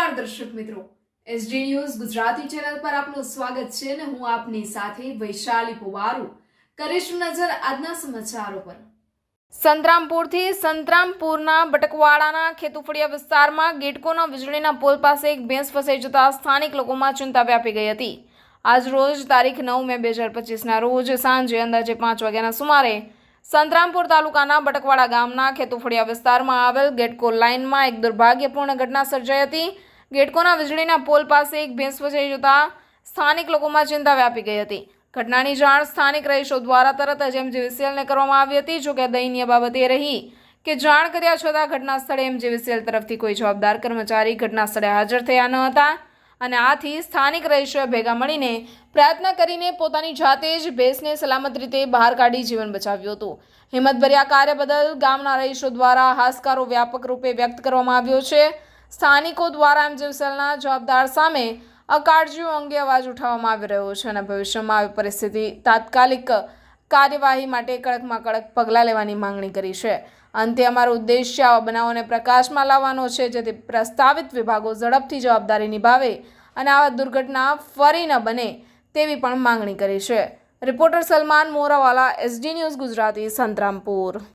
નમસ્કાર દર્શક મિત્રો. એસડી ન્યૂઝ ગુજરાતી ચેનલ પર આપનું સ્વાગત છે અને હું આપની સાથે વૈશાલી પુવારુ. કરીશું નજર આજના સમાચારો પર. સંતરામપુરથી સંતરામપુરના બટકવાડાના ખેતુફળિયા વિસ્તારમાં ગેટકોના વીજળીના પોલ પાસે એક ભેંસ ફસાઈ જતા સ્થાનિક લોકોમાં ચિંતા વ્યાપી ગઈ હતી. આજ રોજ તારીખ નવ મે બે હજાર પચીસના રોજ સાંજે અંદાજે પાંચ વાગ્યાના સુમારે સંતરામપુર તાલુકાના બટકવાડા ગામના ખેતુફળિયા વિસ્તારમાં આવેલ ગેટકો લાઇનમાં એક દુર્ભાગ્યપૂર્ણ ઘટના સર્જાઈ હતી. ગેટકોના વીજળીના પોલ પાસે એક ભેંસ ફસાઈ જતા સ્થાનિક લોકોમાં ચિંતા વ્યાપી ગઈ હતી. ઘટનાની જાણ સ્થાનિક રહીશો દ્વારા તરત જ એમજીવીસીએલને કરવામાં આવી હતી, જોકે દયનીય બાબત એ રહી કે જાણ કર્યા છતાં ઘટના સ્થળે એમજીવીસીએલ તરફથી કોઈ જવાબદાર કર્મચારી ઘટના સ્થળે હાજર થયા ન હતા અને આથી સ્થાનિક રહીશોએ ભેગા મળીને પ્રયત્ન કરીને પોતાની જાતે જ ભેંસને સલામત રીતે બહાર કાઢી જીવન બચાવ્યું હતું. હિંમતભર્યા કાર્ય બદલ ગામના રહીશો દ્વારા હાશકારો વ્યાપક રૂપે વ્યક્ત કરવામાં આવ્યો છે. સ્થાનિકો દ્વારા એમજીવીસીએલના જવાબદાર સામે અકાળજીઓ અંગે અવાજ ઉઠાવવામાં આવી રહ્યો છે અને ભવિષ્યમાં આવી પરિસ્થિતિ તાત્કાલિક કાર્યવાહી માટે કડકમાં કડક પગલાં લેવાની માંગણી કરી છે. અંતે અમારો ઉદ્દેશ્ય આવા બનાવોને પ્રકાશમાં લાવવાનો છે, જેથી પ્રસ્તાવિત વિભાગો ઝડપથી જવાબદારી નિભાવે અને આવા દુર્ઘટના ફરી ન બને તેવી પણ માંગણી કરી છે. Reporter Salman Morawala, SD news Gujarati, Santrampur.